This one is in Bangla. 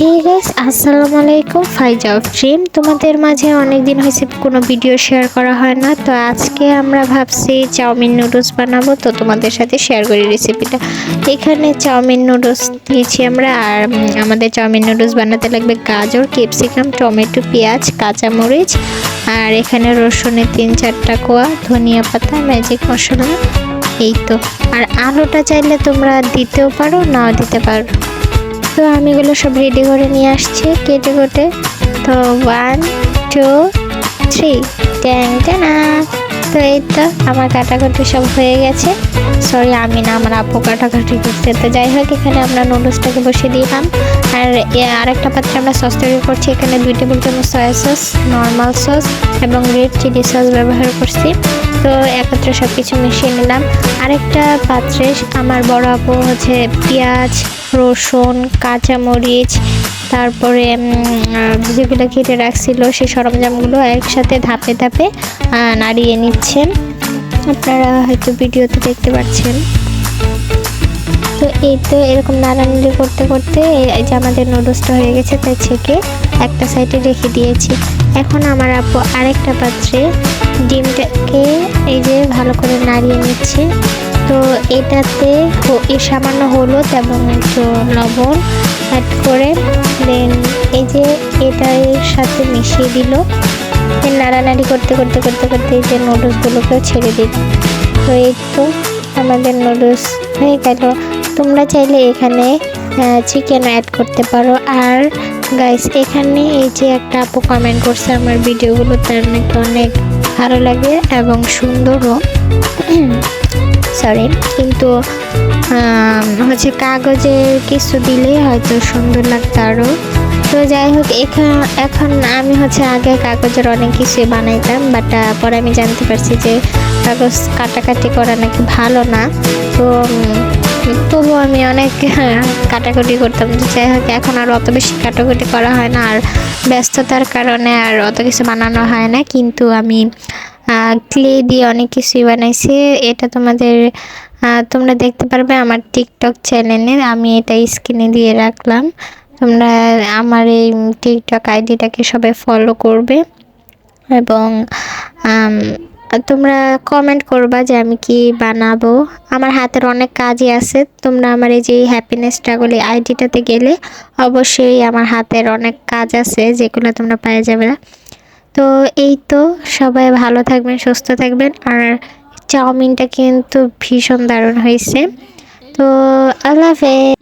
হে গাইস আসসালামু আলাইকুম ফাইজা অফ ড্রিম তোমাদের মাঝে অনেক দিন হয়েছে কোনো ভিডিও শেয়ার করা হয় না। তো আজকে আমরা ভাবছি চাউমিন নুডলস বানাবো। তো তোমাদের সাথে শেয়ার করি রেসিপিটা এখানে চাউমিন নুডলস দিয়েছি আমরা। আর আমাদের চাউমিন নুডলস বানাতে লাগবে গাজর ক্যাপসিকাম টমেটো, পেঁয়াজ, কাঁচামরিচ। আর এখানে রসুনের তিন চারটা কোয়া, ধনিয়া পাতা ম্যাজিক মশলা। এই তো। আর আলুটা চাইলে তোমরা দিতেও পারো, নাও দিতে পারো। তো আমি এগুলো সব রেডি করে নিয়ে আসছি। কেটে কেটে তো ওয়ান টু থ্রি ট্যাং টানা তো এই তো, আমার কাটাকুটি সব হয়ে গেছে। সরি আমি না আমার আপু কাটাকুটি করতে তো যাই হোক, এখানে আমরা নুডলসটাকে বসিয়ে দিলাম। আর আরেকটা পাত্রে আমরা সস তৈরি করছি। এখানে দুই টেবিল চামচ সয়া সস নর্মাল সস এবং রেড চিলি সস ব্যবহার করছি। তো একত্রে সব কিছু মিশিয়ে নিলাম। আরেকটা পাত্রে আমার বড় আপু হচ্ছে পেঁয়াজ, রসুন, কাঁচামরিচ তারপরে যেগুলো কেটে রাখছিল। সেই সরঞ্জামগুলো একসাথে ধাপে ধাপে নাড়িয়ে নিচ্ছেন। আপনারা হয়তো ভিডিওতে দেখতে পাচ্ছেন। তো এই তো এরকম নাড়ানাড়ি করতে করতে এই যে আমাদের নুডলসটা হয়ে গেছে, তাই ছেঁকে একটা সাইডে রেখে দিয়েছি। এখন আমার আপু আরেকটা পাত্রে ডিমটাকে এই যে ভালো করে নাড়িয়ে নিচ্ছে। তো এটাতে সামান্য হলুদ এবং একটু লবণ অ্যাড করে দেন এই যে এটা এর সাথে মিশিয়ে দিল। নাড়ানাড়ি করতে করতে করতে করতে এই যে নুডলসগুলোকেও ছেড়ে দিল। তো এই তো আমাদের নুডলস হয়ে গেল। তোমরা চাইলে এখানে চিকেন অ্যাড করতে পারো। আর গাইস এখানে এই যে একটা আপু কমেন্ট করছে আমার ভিডিওগুলো তার নাকি অনেক ভালো লাগে এবং সুন্দরও। সরি কিন্তু হচ্ছে কাগজের কিছু দিলে হয়তো সুন্দর লাগতো আরও তো যাই হোক, এখান, এখন আমি হচ্ছে আগে কাগজের অনেক কিছু বানাইতাম বাট পরে আমি জানতে পারছি যে কাগজ কাটাকাটি করা নাকি ভালো না। তো তবু আমি অনেক কাটাকুটি করতাম। যাই হোক, এখন আর অত বেশি কাটাকুটি করা হয় না, আর ব্যস্ততার কারণে আর অত কিছু বানানো হয় না। কিন্তু আমি ক্লে দিয়ে অনেক কিছুই বানাইছি। এটা তোমাদের তোমরা দেখতে পারবে আমার টিকটক চ্যানেলে আমি এটা স্ক্রিনে দিয়ে রাখলাম। তোমরা আমার এই টিকটক আইডিটাকে সবাই ফলো করবে। এবং তোমরা কমেন্ট করবা যে আমি কি বানাবো। আমার হাতের অনেক কাজই আছে। তোমরা আমার এই যে হ্যাপিনেস স্ট্রাগল এই আইডিটাতে গেলে অবশ্যই আমার হাতের অনেক কাজ আছে যেগুলো তোমরা পেয়ে যাবে। তো এই তো, সবাই ভালো থাকবেন, সুস্থ থাকবেন। আর চাউমিনটা কিন্তু ভীষণ দারুণ হয়েছে। তো আল্লাহ হাফেজ।